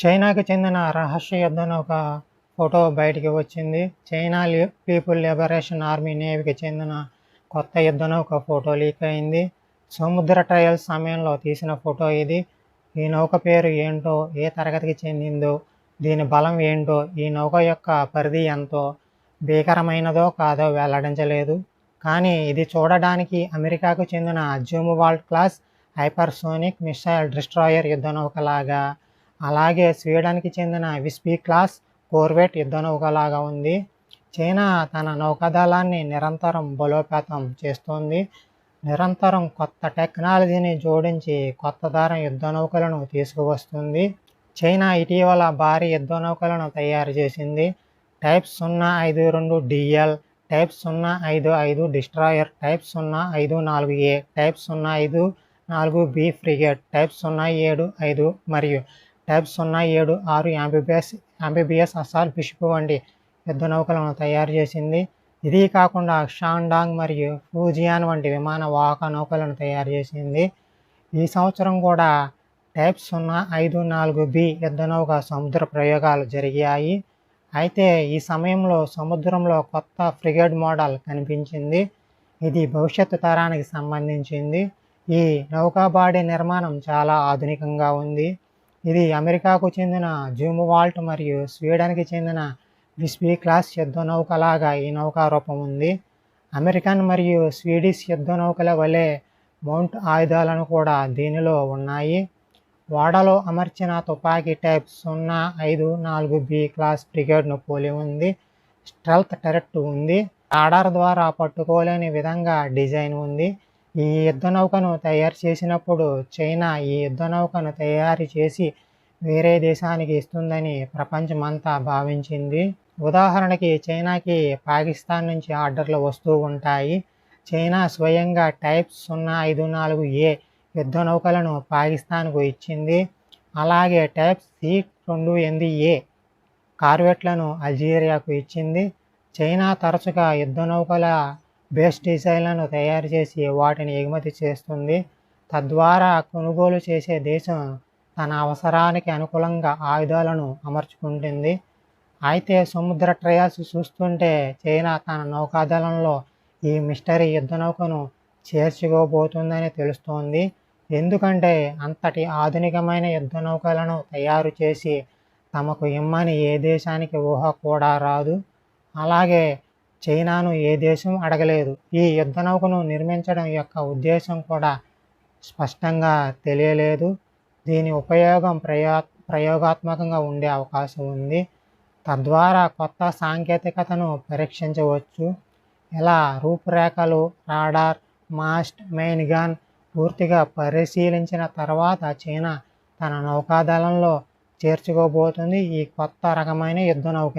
చైనాకి చెందిన రహస్య యుద్ధం ఒక ఫోటో బయటికి వచ్చింది. చైనా పీపుల్ లిబరేషన్ ఆర్మీ నేవీకి చెందిన కొత్త యుద్ధం ఒక ఫోటో లీక్ అయింది. సముద్ర ట్రయల్స్ సమయంలో తీసిన ఫోటో ఇది. ఈ నౌక పేరు ఏంటో ఏ తరగతికి చెందిందో దీని బలం ఏంటో ఈ నౌక యొక్క పరిధి ఎంతో భీకరమైనదో కాదో వెల్లడించలేదు. కానీ ఇది చూడడానికి అమెరికాకు చెందిన Zumwalt class hypersonic missile destroyer యుద్ధనౌకలాగా అలాగే స్వీడన్కి చెందిన విస్పీ క్లాస్ కోర్వెట్ యుద్ధ నౌకలాగా ఉంది. చైనా తన నౌకాదళాన్ని నిరంతరం బలోపేతం చేస్తోంది. నిరంతరం కొత్త టెక్నాలజీని జోడించి కొత్త దారం యుద్ధ నౌకలను తీసుకువస్తుంది. చైనా ఇటీవల భారీ యుద్ధ నౌకలను తయారు చేసింది. టైప్ సున్నా ఐదు రెండు డిఎల్ టైప్ సున్నా ఐదు ఐదు డిస్ట్రాయర్ టైప్ సున్నా ఐదు నాలుగు ఏ టైప్ సున్నా ఐదు నాలుగు బి ఫ్రిగేట్ టైప్ సున్నా ఏడు ఐదు మరియు టైప్ సున్నా ఏడు ఆరు యాంబిబిఎస్ యాంబిబిఎస్ అసాల్ బిషప్ వంటి యుద్ధ నౌకలను తయారు చేసింది. ఇది కాకుండా షాండాంగ్ మరియు ఫూజియాన్ వంటి విమాన వాహక నౌకలను తయారు చేసింది. ఈ సంవత్సరం కూడా టైప్ సున్నా ఐదు నాలుగు బి యుద్ధ నౌక సముద్ర ప్రయోగాలు జరిగాయి. అయితే ఈ సమయంలో సముద్రంలో కొత్త ఫ్రిగేడ్ మోడల్ కనిపించింది. ఇది భవిష్యత్తు తరానికి సంబంధించింది. ఈ నౌకాబాడీ నిర్మాణం చాలా ఆధునికంగా ఉంది. ఇది అమెరికాకు చెందిన జూమ్ వాల్ట్ మరియు స్వీడన్కి చెందిన విస్బీ క్లాస్ యుద్ధ నౌకలాగా ఈ నౌకా రూపం ఉంది. అమెరికన్ మరియు స్వీడిష్ యుద్ధ నౌకల వలె మౌంట్ ఆయుధాలను కూడా దీనిలో ఉన్నాయి. ఓడలో అమర్చిన తుపాకీ టైప్ సున్నా ఐదు నాలుగు బి క్లాస్ బ్రిగేడ్ను పోలి ఉంది. స్ట్రెల్త్ టెరెట్ ఉంది. రాడార్ ద్వారా పట్టుకోలేని విధంగా డిజైన్ ఉంది. ఈ యుద్ధ నౌకను తయారు చేసినప్పుడు చైనా ఈ యుద్ధ నౌకను తయారు చేసి వేరే దేశానికి ఇస్తుందని ప్రపంచమంతా భావించింది. ఉదాహరణకి చైనాకి పాకిస్తాన్ నుంచి ఆర్డర్లు వస్తూ ఉంటాయి. చైనా స్వయంగా టైప్ సున్నా ఐదు నాలుగు ఏ యుద్ధ నౌకలను పాకిస్తాన్కు ఇచ్చింది. అలాగే టైప్ సి రెండు ఎనిమిది ఏ కార్వెట్లను అల్జీరియాకు ఇచ్చింది. చైనా తరచుగా యుద్ధ నౌకల బేస్ డిజైన్లను తయారు చేసి వాటిని ఎగుమతి చేస్తుంది. తద్వారా కొనుగోలు చేసే దేశం తన అవసరానికి అనుకూలంగా ఆయుధాలను అమర్చుకుంటుంది. అయితే సముద్ర ట్రయల్స్ చూస్తుంటే చైనా తన నౌకాదళంలో ఈ మిస్టరీ యుద్ధ నౌకను చేర్చుకోబోతుందని తెలుస్తోంది. ఎందుకంటే అంతటి ఆధునికమైన యుద్ధ నౌకలను తయారు చేసి తమకు ఇమ్మని ఏ దేశానికి ఊహ కూడా రాదు. అలాగే చైనాను ఏ దేశం అడగలేదు. ఈ యుద్ధ నౌకను నిర్మించడం యొక్క ఉద్దేశం కూడా స్పష్టంగా తెలియలేదు. దీని ఉపయోగం ప్రయో ప్రయోగాత్మకంగా ఉండే అవకాశం ఉంది. తద్వారా కొత్త సాంకేతికతను పరీక్షించవచ్చు. ఇలా రూపురేఖలు రాడార్ మాస్ట్ మెయిన్ గన్ పూర్తిగా పరిశీలించిన తర్వాత చైనా తన నౌకాదళంలో చేర్చుకోబోతుంది. ఈ కొత్త రకమైన యుద్ధ నౌక